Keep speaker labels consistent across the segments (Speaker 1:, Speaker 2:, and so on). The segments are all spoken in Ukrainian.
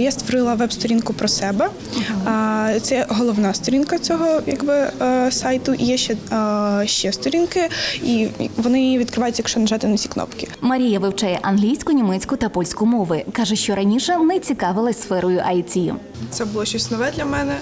Speaker 1: Я створила веб-сторінку про себе. А, Це головна сторінка цього якби е, сайту. І є ще, е, ще сторінки, і вони відкриваються, якщо нажати на ці кнопки.
Speaker 2: Марія вивчає англійську, німецьку та польську мови. каже, що раніше не цікавилась сферою IT.
Speaker 1: Це було щось нове для мене.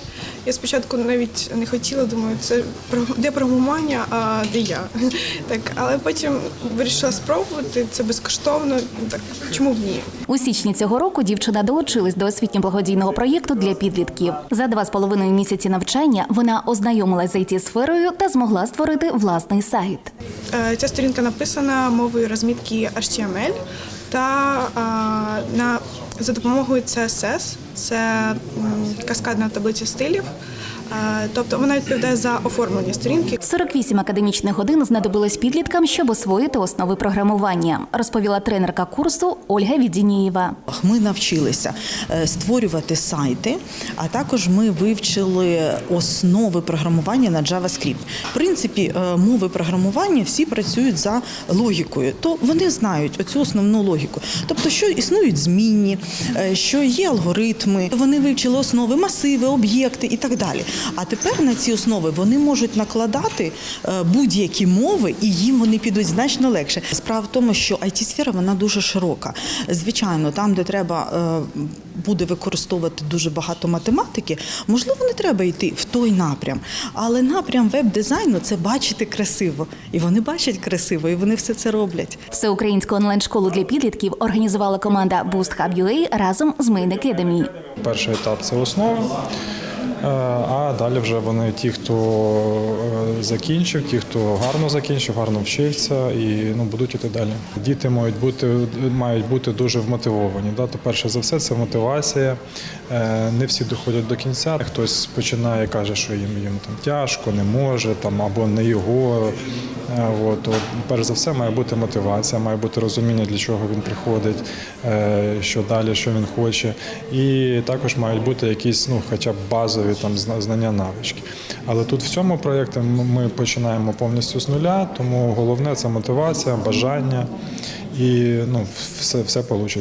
Speaker 1: Я спочатку навіть не хотіла, думаю, це про- де програмування, а де я. Так, але потім вирішила спробувати. Це безкоштовно. Так чому б ні?
Speaker 2: У січні цього року дівчина долучилась до освітньо-благодійного проєкту для підлітків. За два з половиною місяці навчання вона ознайомилась з it сферою та змогла створити власний сайт.
Speaker 1: Е, Ця сторінка написана мовою розмітки HTML та е, на за допомогою CSS. Це каскадна таблиця стилів. Тобто вона відповідає за оформлення сторінки.
Speaker 2: 48 академічних годин знадобилось підліткам, щоб освоїти основи програмування, розповіла тренерка курсу Ольга Відінієва.
Speaker 3: Ми навчилися е, створювати сайти, а також ми вивчили основи програмування на JavaScript. В принципі, е, мови програмування всі працюють за логікою, то вони знають оцю основну логіку. Тобто, що існують змінні, е, що є алгоритми, вони вивчили основи, масиви, об'єкти і так далі. А тепер на ці основи вони можуть накладати е, будь-які мови, і їм вони підуть значно легше. Справа в тому, що it сфера вона дуже широка. Звичайно, там, де треба е, буде використовувати дуже багато математики, можливо, не треба йти в той напрям. Але напрям веб-дизайну це бачити красиво. І вони бачать красиво, і вони все це роблять.
Speaker 2: Всеукраїнську онлайн-школу для підлітків організувала команда Boost Hub UA разом з Main Academy.
Speaker 4: Перший етап це основа. Е, А далі вже вони ті, хто е, закінчив, ті, хто гарно закінчив, гарно вчився і ну, будуть іти далі. Діти мають бути, мають бути дуже вмотивовані. Да? То перше за все це мотивація. Е, Не всі доходять до кінця. Хтось починає, каже, що їм, їм там тяжко, не може, там, або не його. Е, От, перш за все, має бути мотивація, має бути розуміння, для чого він приходить, е, що далі, що він хоче. І також мають бути якісь, ну, хоча б базові там знання, навички. Але тут в цьому проєкті ми починаємо повністю з нуля, тому головне це мотивація, бажання і ну, все, все вийде.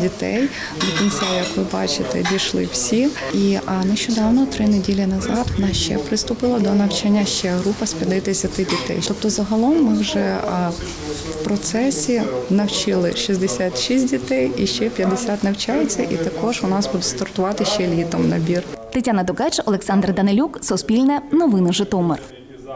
Speaker 5: дітей. До кінця, як ви бачите, дійшли всі. І нещодавно, три неділі назад, в ще приступила до навчання ще група з 50 дітей. Тобто, загалом ми вже в процесі навчили 66 дітей і ще 50 навчаються. І також у нас буде стартувати ще літом набір.
Speaker 2: Тетяна Дукач, Олександр Данилюк, Суспільне, Новини Житомир.